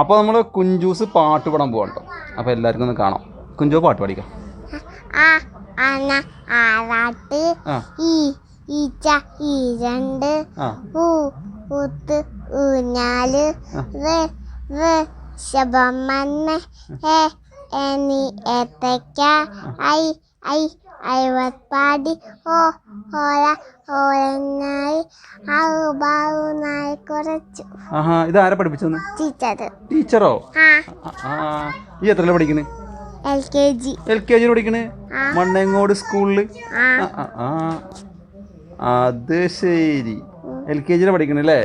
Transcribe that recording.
അപ്പോൾ നമ്മൾ കുഞ്ചൂസ് പാട്ട് പാടാൻ പോകാം കേട്ടോ. അപ്പോൾ എല്ലാവർക്കും ഒന്ന് കാണാം. കുഞ്ചു പാട്ട് പാടിക്കാം. ഈച്ച ഈരണ്ട് ഊത്ത് ഊഞ്ഞാൽ ശബമന്ന് എനി ഏത്തക്ക ഐ ഐ അയവപ്പാടി ഓ ഓല ഓലങ്ങായി ആവു ബാവു നായി കുറച്ചു ആഹാ ഇത് ആരാ പഠിപ്പിച്ചെന്ന് ടീച്ചർ ടീച്ചറോ ആ. ഈ എത്രയിലാണ് പഠിക്കണേ? L K G L K G പഠിക്കണേ? മണ്ണെങ്ങോട് സ്കൂളിൽ ആ. ആ അത് ശരി. എൽ കെ ജിയിലാണ് പഠിക്കണല്ലേ.